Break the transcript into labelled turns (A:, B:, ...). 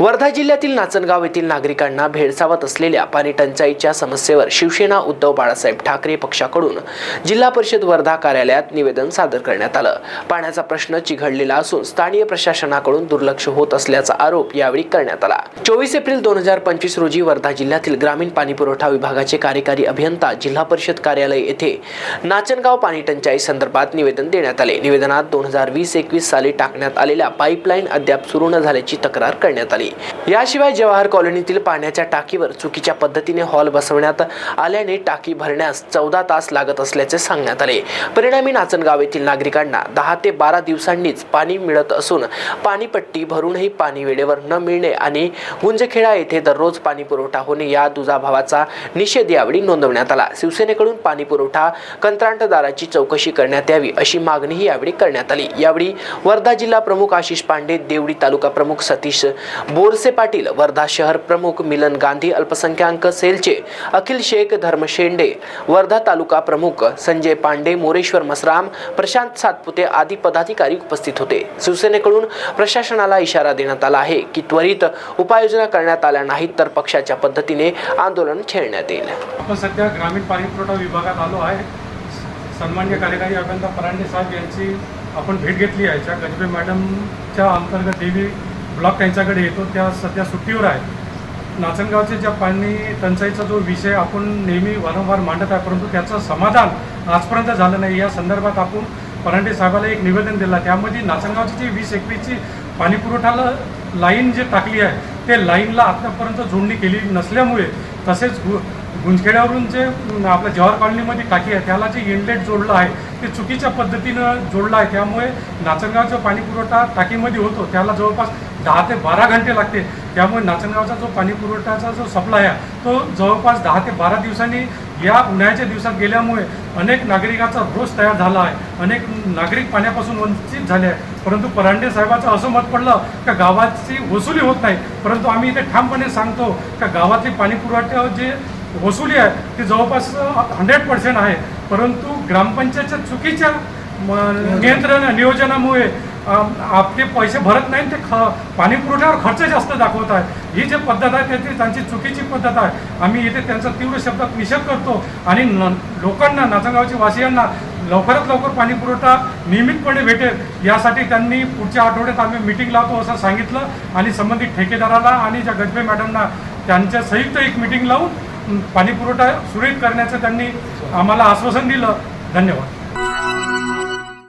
A: वर्धा जिल्ह्यातील नाचनगाव येथील नागरिकांना भेडसावत असलेल्या पाणी टंचाईच्या समस्येवर शिवसेना उद्धव बाळासाहेब ठाकरे पक्षाकडून जिल्हा परिषद वर्धा कार्यालयात निवेदन सादर करण्यात आलं. पाण्याचा प्रश्न चिघडलेला असून स्थानीय प्रशासनाकडून दुर्लक्ष होत असल्याचा आरोप यावेळी करण्यात आला. चोवीस एप्रिल दोन हजार पंचवीस रोजी वर्धा जिल्ह्यातील ग्रामीण पाणी पुरवठा विभागाचे कार्यकारी अभियंता जिल्हा परिषद कार्यालय येथे नाचनगाव पाणी टंचाई संदर्भात निवेदन देण्यात आले. निवेदनात दोन हजार वीस एकवीस साली टाकण्यात आलेल्या पाईपलाईन अद्याप सुरू न झाल्याची तक्रार करण्यात आली. आली याशिवाय जवाहर कॉलनीतील पाण्याच्या टाकीवर चुकीच्या पद्धतीने हॉल बसवण्यात आल्याने टाकी भरण्यास चौदा तास लागत असल्याचे सांगण्यात आले. परिणामी नाचनगाव येथील नागरिकांना दहा ते बारा दिवसांनीच पाणी मिळत असून पाणीपट्टी भरूनही पाणी वेळेवर न मिळणे आणि गुंजखेडा येथे दररोज पाणी पुरवठा होणे या दुजाभावाचा निषेध यावेळी नोंदवण्यात आला. शिवसेनेकडून पाणी पुरवठा कंत्राटदाराची चौकशी करण्यात यावी अशी मागणीही यावेळी करण्यात आली. यावेळी वर्धा जिल्हा प्रमुख आशिष पांडे देवडी तालुका प्रमुख सतीश बोरसे पाटील वर्धा शहर प्रमुख मिलन गांधी अल्पसंख्याक सेलचे अखिल शेख धर्मशेंडे वर्धा तालुका प्रमुख संजय पांडे मोरेश्वर मसराम प्रशांत सातपुते आदी पदाधिकारी उपस्थित होते. शिवसेनेकडून प्रशासनाला इशारा देण्यात आला आहे की त्वरित उपाययोजना करण्यात आल्या नाहीत तर पक्षाच्या पद्धतीने आंदोलन छेडण्यात येईल.
B: सध्या ग्रामीण पाणी पुरवठा विभागात आलो आहे. सन्मान्य कार्यकारी अभियंता परांडे साहेब यांची आपण भेट घेतली आहे. ज्या गजबे मॅडमच्या अंतर्गत देवी ब्लॉक त्यांच्याकडे येतो त्या सध्या सुट्टीवर आहे नाचनगावचे ज्या पाणी टंचाईचा जो विषय आपण नेहमी वारंवार मांडत आहे परंतु त्याचं समाधान आजपर्यंत झालं नाही. या संदर्भात आपण परांडे साहेबाला एक निवेदन दिलं. त्यामध्ये नाचनगावची जी वीस एकवीसची पाणीपुरवठाला लाईन जे टाकली आहे ते लाईनला आतापर्यंत जोडणी केली नसल्यामुळे तसेच गु गुंजखेड्यावरून जे आपल्या जवाहर कॉलनीमध्ये टाकी आहे त्याला जे इनलेट जोडलं आहे ते चुकीच्या पद्धतीनं जोडलं आहे. त्यामुळे नाचनगावचा पाणीपुरवठा टाकीमध्ये होतो. त्याला जवळपास दहा ते बारा घंटे लागते. त्यामुळे नाचनगावचा जो पाणी पुरवठ्याचा जो सप्लाय आहे तो जवळपास दहा ते बारा दिवसांनी या उन्हाळ्याच्या दिवसात गेल्यामुळे अनेक नागरिकाचा रोष तयार झाला आहे. अनेक नागरिक पाण्यापासून वंचित झाले आहे परंतु परांडे साहेबाचं असं मत पडलं का गावाची वसुली होत नाही. परंतु आम्ही इथे ठामपणे सांगतो का गावातली पाणी जे वसुली आहे ती जवळपास हंड्रेड पर्सेंट आहे. परंतु ग्रामपंचायतच्या चुकीच्या नियंत्रण नियोजनामुळे आपले पैसे भरत नाही ते ख पाणी पुरवठ्यावर खर्च जास्त दाखवत आहे ही जी पद्धत आहे ते त्यांची चुकीची पद्धत आहे. आम्ही इथे त्यांचा तीव्र शब्दात निषेध करतो आणि न लोकांना नाचनगावच्या वासियांना लवकरात लवकर पाणी पुरवठा नियमितपणे भेटेल. यासाठी त्यांनी पुढच्या आठवड्यात आम्ही मिटिंग लावतो असं सांगितलं आणि संबंधित ठेकेदाराला आणि ज्या गजबे मॅडमना त्यांच्या संयुक्त एक मिटिंग लावून पाणीपुरवठा पाणी पुरवठा सुरळीत करण्याचं त्यांनी आम्हाला आश्वासन दिलं. धन्यवाद.